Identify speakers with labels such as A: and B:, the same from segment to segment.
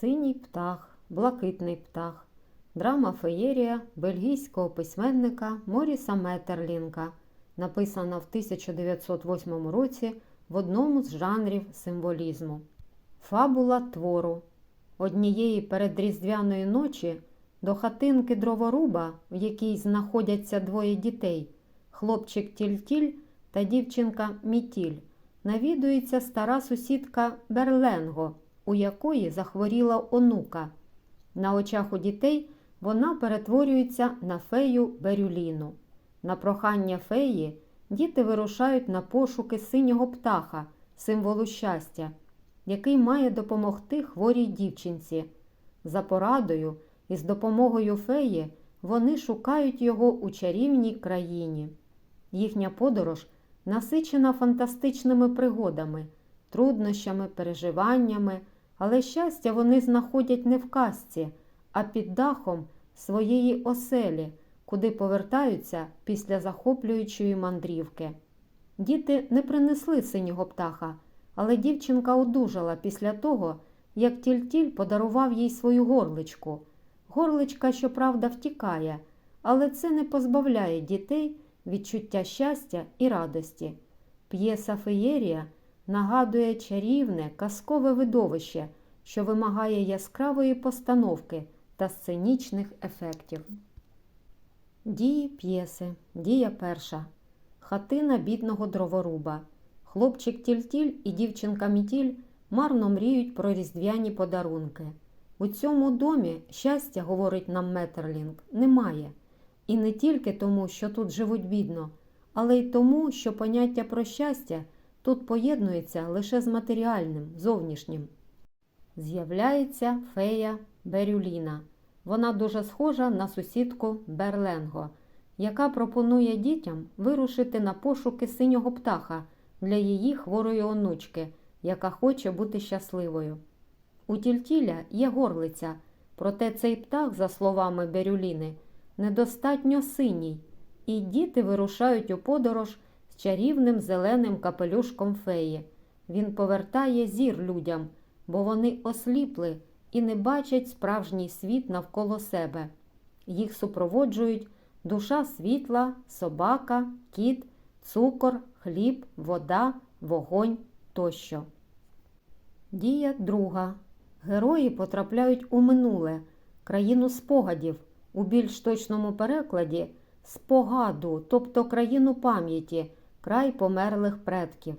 A: Синій птах, блакитний птах. Драма феєрія бельгійського письменника Моріса Метерлінка, написана в 1908 році в одному з жанрів символізму. Фабула твору. Однієї передріздвяної ночі до хатинки дроворуба, в якій знаходяться двоє дітей, хлопчик Тільтіль та дівчинка Мітіль, навідується стара сусідка Берленго, у якої захворіла онука. На очах у дітей вона перетворюється на фею Берюліну. На прохання феї діти вирушають на пошуки синього птаха, символу щастя, який має допомогти хворій дівчинці. За порадою і з допомогою феї вони шукають його у чарівній країні. Їхня подорож насичена фантастичними пригодами, труднощами, переживаннями, але щастя вони знаходять не в казці, а під дахом своєї оселі, куди повертаються після захоплюючої мандрівки. Діти не принесли синього птаха, але дівчинка одужала після того, як тільтіль подарував їй свою горличку. Горличка, щоправда, втікає, але це не позбавляє дітей відчуття щастя і радості. П'єса феєрія нагадує чарівне, казкове видовище, що вимагає яскравої постановки та сценічних ефектів. Дії п'єси. Дія перша. Хатина бідного дроворуба. Хлопчик Тільтіль і дівчинка Мітіль марно мріють про різдвяні подарунки. У цьому домі щастя, говорить нам Метерлінг, немає. І не тільки тому, що тут живуть бідно, але й тому, що поняття про щастя тут поєднується лише з матеріальним, зовнішнім. З'являється фея Берюліна. Вона дуже схожа на сусідку Берленго, яка пропонує дітям вирушити на пошуки синього птаха для її хворої онучки, яка хоче бути щасливою. У тільтіля є горлиця, проте цей птах, за словами Берюліни, недостатньо синій, і діти вирушають у подорож чарівним зеленим капелюшком феї. Він повертає зір людям, бо вони осліпли і не бачать справжній світ навколо себе. Їх супроводжують душа світла, собака, кіт, цукор, хліб, вода, вогонь тощо. Дія друга. Герої потрапляють у минуле, країну спогадів, у більш точному перекладі спогаду, тобто країну пам'яті, край померлих предків.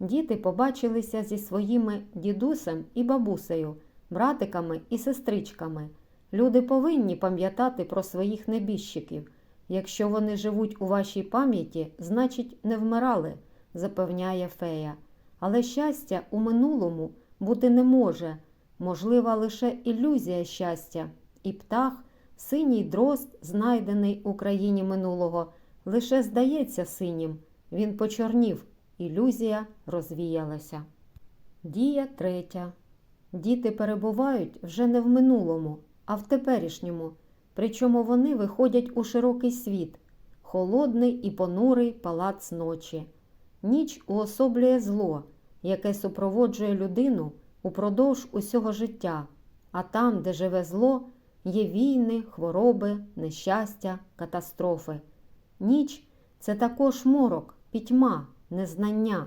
A: Діти побачилися зі своїми дідусем і бабусею, братиками і сестричками. Люди повинні пам'ятати про своїх небіжчиків. Якщо вони живуть у вашій пам'яті, значить не вмирали, запевняє фея. Але щастя у минулому бути не може, можлива лише ілюзія щастя, і птах, синій дрозд, знайдений у країні минулого, лише здається синім. Він почорнів, ілюзія розвіялася. Дія третя. Діти перебувають вже не в минулому, а в теперішньому, причому вони виходять у широкий світ, холодний і понурий палац ночі. Ніч уособлює зло, яке супроводжує людину упродовж усього життя, а там, де живе зло, є війни, хвороби, нещастя, катастрофи. Ніч це також морок, пітьма, незнання.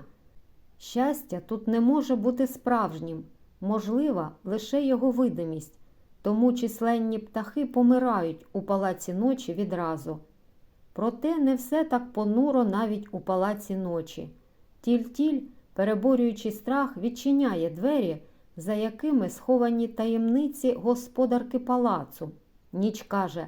A: Щастя тут не може бути справжнім, можлива лише його видимість, тому численні птахи помирають у палаці ночі відразу. Проте не все так понуро навіть у палаці ночі. Тіль-тіль, переборюючи страх, відчиняє двері, за якими сховані таємниці господарки палацу. Ніч каже,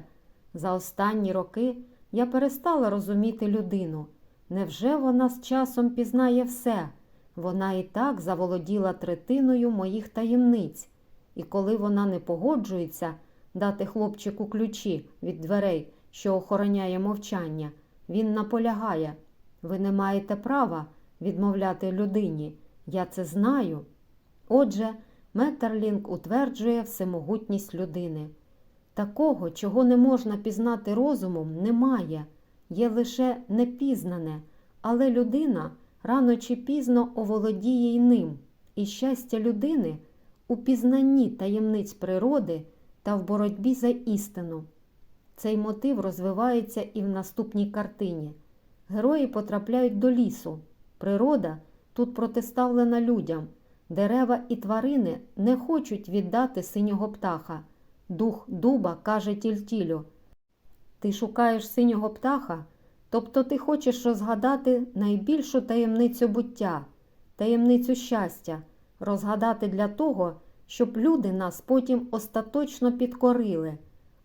A: за останні роки я перестала розуміти людину. Невже вона з часом пізнає все? Вона і так заволоділа третиною моїх таємниць, і коли вона не погоджується дати хлопчику ключі від дверей, що охороняє мовчання, він наполягає ви не маєте права відмовляти людині. Я це знаю. Отже, Меттерлінг утверджує всемогутність людини. Такого, чого не можна пізнати розумом, немає, є лише непізнане, але людина рано чи пізно оволодіє й ним, і щастя людини у пізнанні таємниць природи та в боротьбі за істину. Цей мотив розвивається і в наступній картині. Герої потрапляють до лісу. Природа тут протиставлена людям. Дерева і тварини не хочуть віддати синього птаха. Дух дуба каже тільтілю. Ти шукаєш синього птаха, тобто ти хочеш розгадати найбільшу таємницю буття, таємницю щастя, розгадати для того, щоб люди нас потім остаточно підкорили.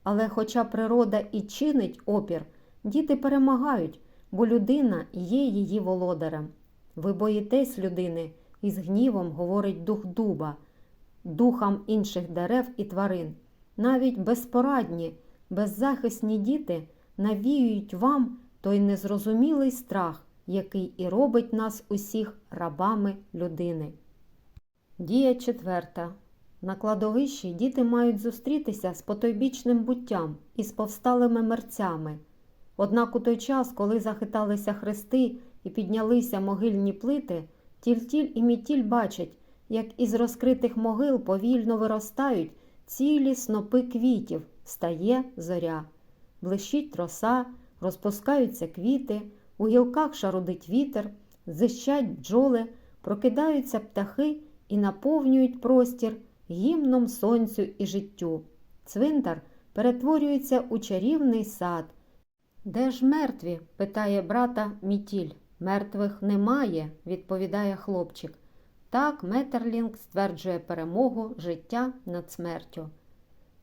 A: Але хоча природа і чинить опір, діти перемагають, бо людина є її володарем. Ви боїтесь людини, і з гнівом говорить дух дуба, духам інших дерев і тварин. Навіть безпорадні, беззахисні діти навіюють вам той незрозумілий страх, який і робить нас усіх рабами людини. Дія четверта. На кладовищі діти мають зустрітися з потойбічним буттям і з повсталими мерцями. Однак у той час, коли захиталися хрести і піднялися могильні плити, тільтіль і мітіль бачать, як із розкритих могил повільно виростають цілі снопи квітів, стає зоря. Блищить роса, розпускаються квіти, у гілках шарудить вітер, зищать бджоли, прокидаються птахи і наповнюють простір гімном сонцю і життю. Цвинтар перетворюється у чарівний сад. Де ж мертві? питає брата Мітіль. Мертвих немає, відповідає хлопчик. Так Метерлінг стверджує перемогу життя над смертю.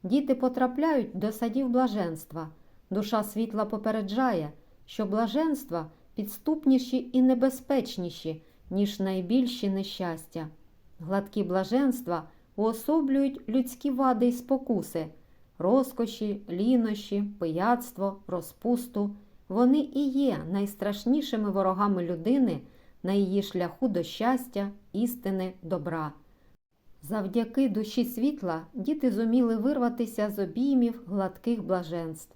A: Діти потрапляють до садів блаженства. Душа світла попереджає, що блаженства підступніші і небезпечніші, ніж найбільші нещастя. Гладкі блаженства уособлюють людські вади й спокуси, розкоші, лінощі, пияцтво, розпусту. Вони і є найстрашнішими ворогами людини на її шляху до щастя, істини, добра. Завдяки душі світла діти зуміли вирватися з обіймів гладких блаженств.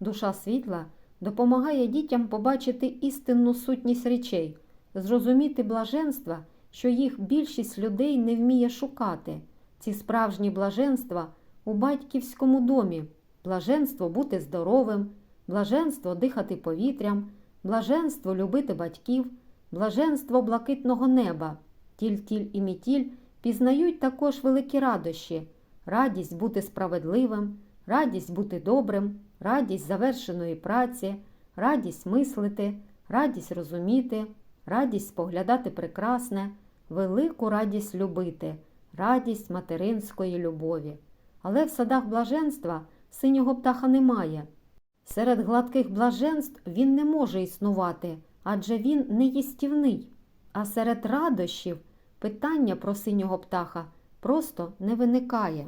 A: Душа світла допомагає дітям побачити істинну сутність речей, зрозуміти блаженства, що їх більшість людей не вміє шукати. Ці справжні блаженства у батьківському домі, блаженство бути здоровим, блаженство дихати повітрям, блаженство любити батьків, блаженство блакитного неба. Тіль-тіль і мітіль пізнають також великі радощі, радість бути справедливим, радість бути добрим, радість завершеної праці, радість мислити, радість розуміти, радість споглядати прекрасне, велику радість любити, радість материнської любові. Але в садах блаженства синього птаха немає. Серед гладких блаженств він не може існувати, адже він не їстівний. А серед радощів питання про синього птаха просто не виникає.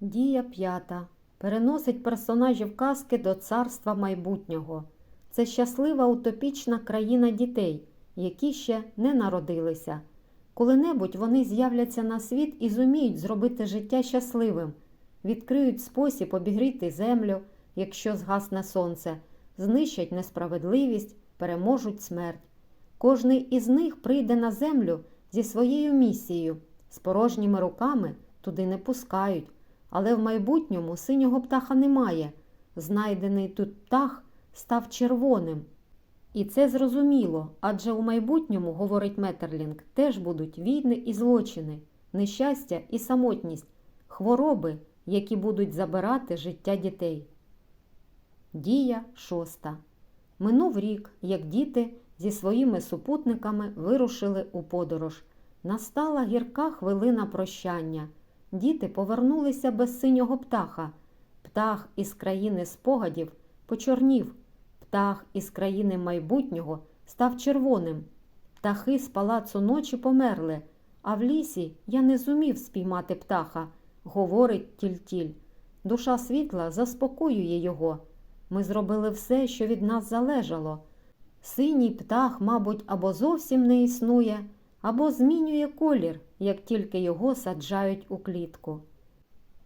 A: Дія п'ята переносить персонажів казки до царства майбутнього. Це щаслива утопічна країна дітей, які ще не народилися. Коли-небудь вони з'являться на світ і зуміють зробити життя щасливим, відкриють спосіб обігріти землю, якщо згасне сонце, знищать несправедливість, переможуть смерть. Кожний із них прийде на землю зі своєю місією, з порожніми руками туди не пускають, але в майбутньому синього птаха немає. Знайдений тут птах став червоним. І це зрозуміло, адже у майбутньому, говорить Метерлінг, теж будуть війни і злочини, нещастя і самотність, хвороби, які будуть забирати життя дітей. Дія шоста. Минув рік, як діти зі своїми супутниками вирушили у подорож. Настала гірка хвилина прощання. Діти повернулися без синього птаха. Птах із країни спогадів почорнів. Птах із країни майбутнього став червоним. Птахи з палацу ночі померли, а в лісі я не зумів спіймати птаха, говорить тільтіль. Душа світла заспокоює його. Ми зробили все, що від нас залежало. Синій птах, мабуть, або зовсім не існує, або змінює колір, як тільки його саджають у клітку.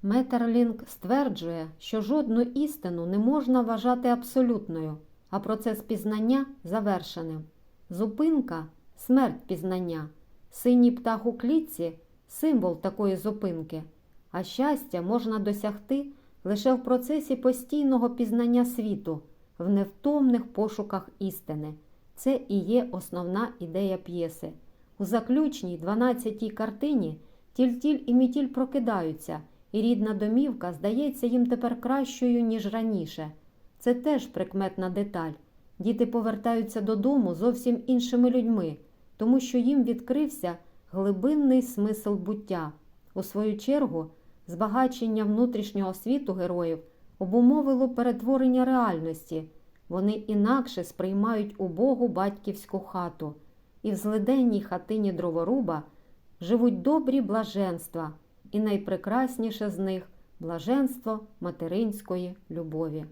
A: Метерлінг стверджує, що жодну істину не можна вважати абсолютною, а процес пізнання завершеним. Зупинка смерть пізнання. Синій птах у клітці символ такої зупинки, а щастя можна досягти лише в процесі постійного пізнання світу, в невтомних пошуках істини. Це і є основна ідея п'єси. У заключній 12-й картині тільтіль і мітіль прокидаються, і рідна домівка здається їм тепер кращою, ніж раніше. Це теж прикметна деталь. Діти повертаються додому зовсім іншими людьми, тому що їм відкрився глибинний смисл буття. У свою чергу, збагачення внутрішнього світу героїв обумовило перетворення реальності. Вони інакше сприймають убогу батьківську хату, і в злиденній хатині дроворуба живуть добрі блаженства, і найпрекрасніше з них блаженство материнської любові.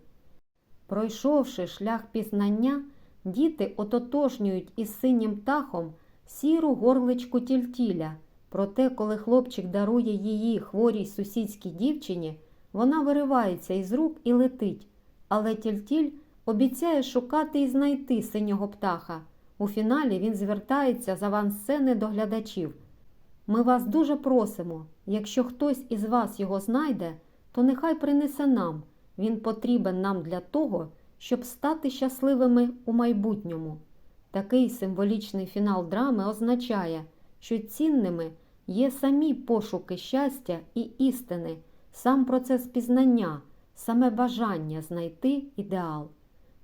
A: Пройшовши шлях пізнання, діти ототожнюють із синім птахом сіру горличку тільтіля. Проте, коли хлопчик дарує її хворій сусідській дівчині, вона виривається із рук і летить. Але тільтіль обіцяє шукати і знайти синього птаха. У фіналі він звертається з авансцени до глядачів. Ми вас дуже просимо, якщо хтось із вас його знайде, то нехай принесе нам. Він потрібен нам для того, щоб стати щасливими у майбутньому. Такий символічний фінал драми означає, що цінними є самі пошуки щастя і істини, сам процес пізнання, саме бажання знайти ідеал.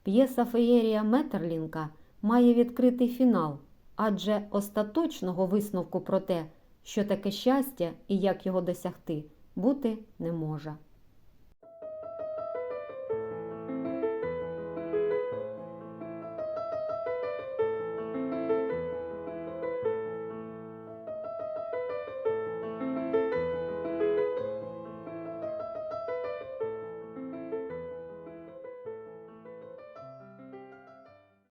A: П'єса Феєрія Метерлінка має відкритий фінал, адже остаточного висновку про те, що таке щастя і як його досягти, бути не може.